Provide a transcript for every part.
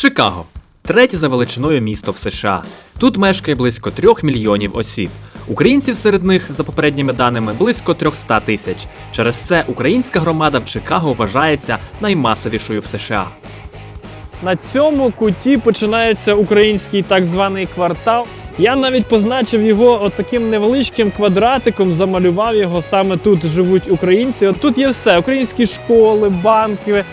Чикаго третє за величиною місто в США. Тут мешкає близько трьох мільйонів осіб. Українців серед них, за попередніми даними, близько 300 тисяч. Через це українська громада в Чикаго вважається наймасовішою в США. На цьому куті починається український так званий квартал. Я навіть позначив його от таким невеличким квадратиком, замалював його. Саме тут живуть українці. От тут є все: українські школи, банки,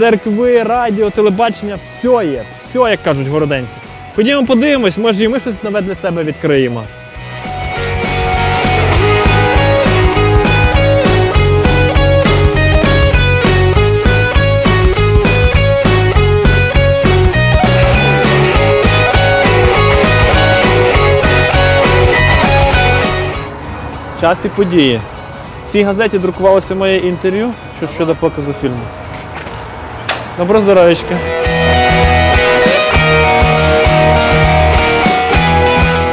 церкви, радіо, телебачення. Все є, все, як кажуть городенці. Ходімо подивимось, може і ми щось нове для себе відкриємо. Час і події. В цій газеті друкувалося моє інтерв'ю щодо показу фільму. Добро здоров'ячка.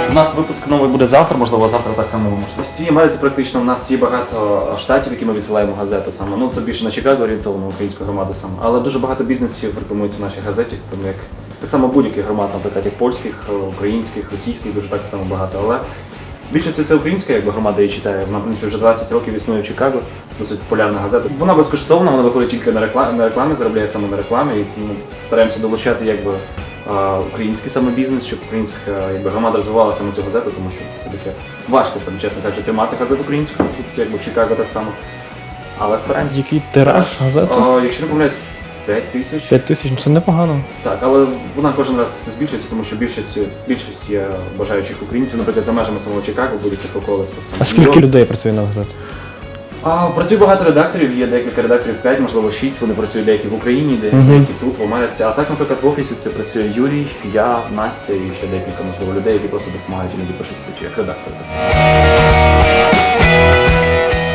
У нас випуск новий буде завтра, можливо, завтра так само ви можете. В Америці практично у нас є багато штатів, які ми відсилаємо газету саме. Ну це більше на Чикаго орієнтовано українську громаду саме. Але дуже багато бізнесів рекламується в нашій газеті, тому як так само будь-яких громад, наприклад, як польських, українських, російських, дуже так само багато. Але більшість це українська, якби громада її читає. Вона, в принципі, вже 20 років існує в Чикаго, досить популярна газета. Вона безкоштовна, вона виходить тільки на рекламі, на рекламі заробляє саме на рекламі. І ми стараємося долучати якби український саме бізнес, щоб українська якби, громада розвивала саме цю газету, тому що це все-таки важко саме, чесно кажучи, тримати газету українську, тут якби в Чикаго так само. Але стараємося. Який тираж газети? Якщо не помиляюсь, 5 тисяч. 5 тисяч, ну це непогано. Так, але вона кожен раз збільшується, тому що більшість, більшість є бажаючих українців, наприклад, за межами самого Чикаго, будь-яких околиць. А скільки людей працює на газеті? А, працює багато редакторів, є декілька редакторів 5, можливо 6, вони працюють деякі в Україні, деякі тут, в Америці. А так, наприклад, в офісі це працює Юрій, я, Настя і ще декілька, можливо, людей, які просто допомагають іноді пишуть статті, як редактор.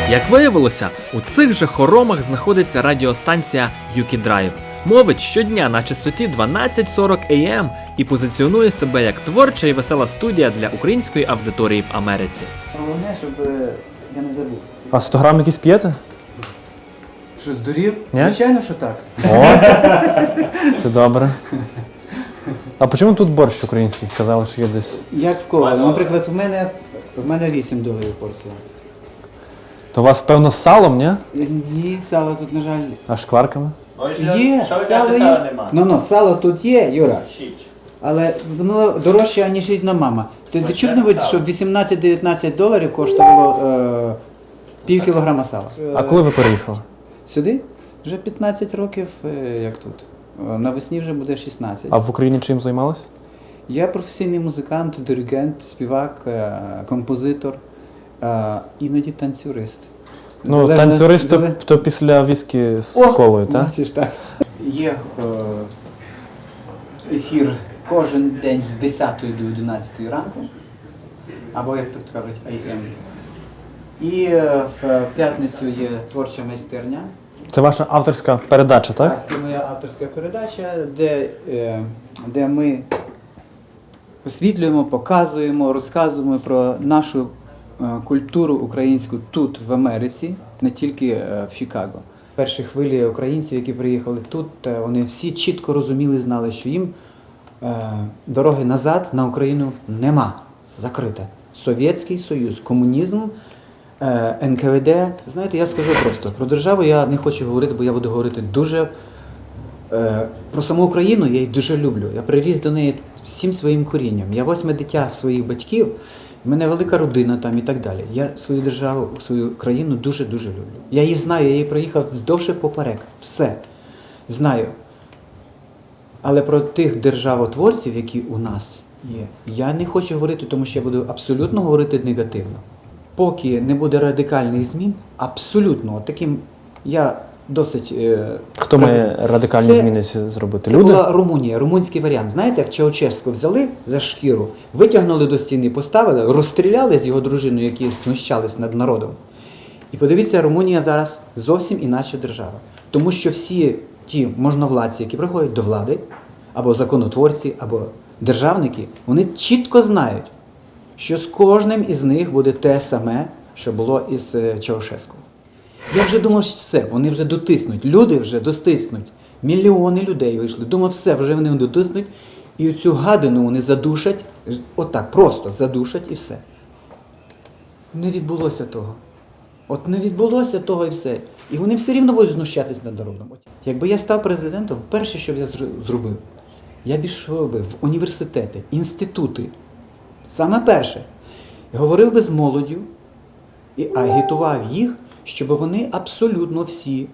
Як виявилося, у цих же хоромах знаходиться радіостанція Yuki Drive. Мовить щодня на частоті 1240 AM і позиціонує себе як творча і весела студія для української аудиторії в Америці. Головне, щоб е, я не забув. А 100 грам якісь п'єте? Що, здурів? Ні? Звичайно, що так. О, це добре. А по чому тут борщ український? Казали, що є десь. Як в кого? Наприклад, в мене, в мене 8 доларів порція. То у вас, певно, з салом, ні? Ні, сала тут, на жаль, А шкварками? є. Сало є. Ну, ну, сало тут є, Юра. Але воно дорожче, ніж рідна мама. Ти, ти чув новий, що 18-19 доларів коштувало е, пів кілограма сала? А коли ви переїхали? Сюди? Вже 15 років, е, як тут. Е, Навесні вже буде 16. А в Україні чим займалися? Я професійний музикант, диригент, співак, е, композитор, е, іноді танцюрист. Ну, Залежно- танцюрист то, зале- то після віскі з О, колою, так? Бачиш, так. Є е, ефір кожен день з 10 до 11 ранку, або, як тут кажуть, AM. І е, в п'ятницю є творча майстерня. Це ваша авторська передача, так? Так, це моя авторська передача, де, е, де ми освітлюємо, показуємо, розказуємо про нашу культуру українську тут, в Америці, не тільки е, в Чикаго. Перші хвилі українців, які приїхали тут, е, вони всі чітко розуміли, знали, що їм е, дороги назад на Україну нема. Закрита. Совєтський Союз, комунізм, е, НКВД. Знаєте, я скажу просто про державу я не хочу говорити, бо я буду говорити дуже Е, Про саму Україну я її дуже люблю. Я приріс до неї всім своїм корінням. Я восьме дитя своїх батьків, в мене велика родина там і так далі. Я свою державу, свою країну дуже-дуже люблю. Я її знаю, я її проїхав здовше поперек. Все знаю. Але про тих державотворців, які у нас є, я не хочу говорити, тому що я буду абсолютно говорити негативно. Поки не буде радикальних змін, абсолютно таким я досить. е, Хто має радикальні Це- зміни зробити? це Люди? була Румунія, румунський варіант. Знаєте, як Чаучевську взяли за шкіру, витягнули до стіни, поставили, розстріляли з його дружиною, які знущались над народом. І подивіться, Румунія зараз зовсім інакша держава. Тому що всі ті можновладці, які приходять до влади, або законотворці, або державники, вони чітко знають, що з кожним із них буде те саме, що було із е, Чаушеску. Я вже думав, що все, вони вже дотиснуть, люди вже достиснуть Мільйони людей вийшли. Думав, все, вже вони дотиснуть, і цю гадину вони задушать, отак, просто задушать і все. Не відбулося того. От не відбулося того і все. І вони все рівно будуть знущатись над народом. Якби я став президентом, перше, що б я зробив, я пішов би в університети, інститути. Саме перше. Говорив би з молоддю і агітував їх, щоб вони абсолютно всі,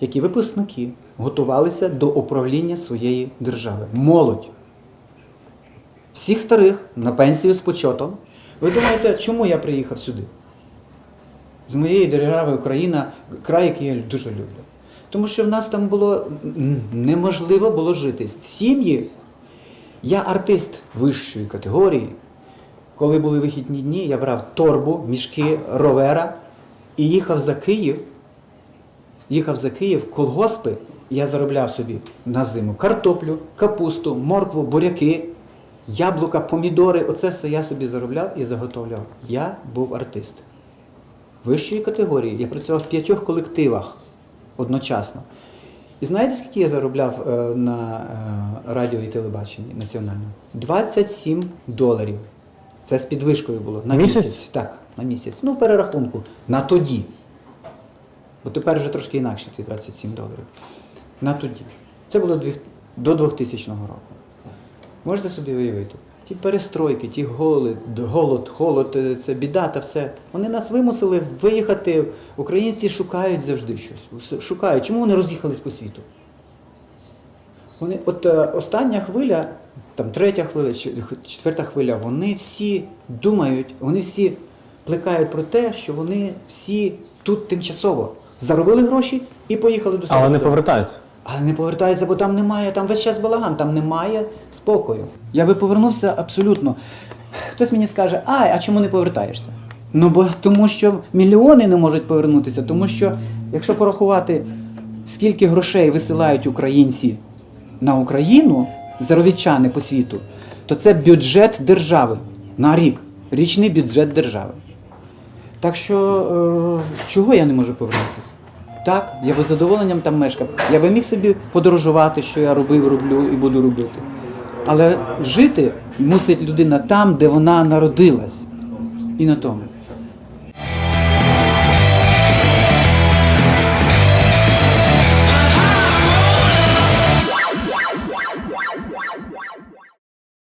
які випускники, готувалися до управління своєї держави. Молодь. Всіх старих на пенсію з почотом. Ви думаєте, чому я приїхав сюди? З моєї держави Україна, край, який я дуже люблю. Тому що в нас там було неможливо було жити. Сім'ї. Я артист вищої категорії. Коли були вихідні дні, я брав торбу, мішки, ровера і їхав за Київ. Їхав за Київ колгоспи, і я заробляв собі на зиму картоплю, капусту, моркву, буряки, яблука, помідори. Оце все я собі заробляв і заготовляв. Я був артист вищої категорії. Я працював в п'ятьох колективах одночасно. І знаєте, скільки я заробляв е, на е, радіо і телебаченні національному? 27 доларів. Це з підвишкою було. На Місяць? місяць. Так, на місяць. Ну, перерахунку. На тоді. Бо тепер вже трошки інакше ті 27 доларів. На тоді. Це було до 2000 року. Можете собі уявити? Ті перестройки, ті голод, голод, холод, е, це біда та все. Вони нас вимусили виїхати. Українці шукають завжди щось. Шукають. Чому вони роз'їхались по світу? Вони, от е, остання хвиля, там третя хвиля, четверта хвиля, вони всі думають, вони всі плекають про те, що вони всі тут тимчасово заробили гроші і поїхали до себе. Але не повертаються. Але не повертається, бо там немає, там весь час балаган, там немає спокою. Я би повернувся абсолютно. Хтось мені скаже, ай, а чому не повертаєшся? Ну бо тому що мільйони не можуть повернутися, тому що якщо порахувати, скільки грошей висилають українці на Україну, заробітчани по світу, то це бюджет держави на рік, річний бюджет держави. Так що е, чого я не можу повернутися? Так, я би з задоволенням там мешкав. Я би міг собі подорожувати, що я робив, роблю і буду робити. Але жити мусить людина там, де вона народилась. І на тому.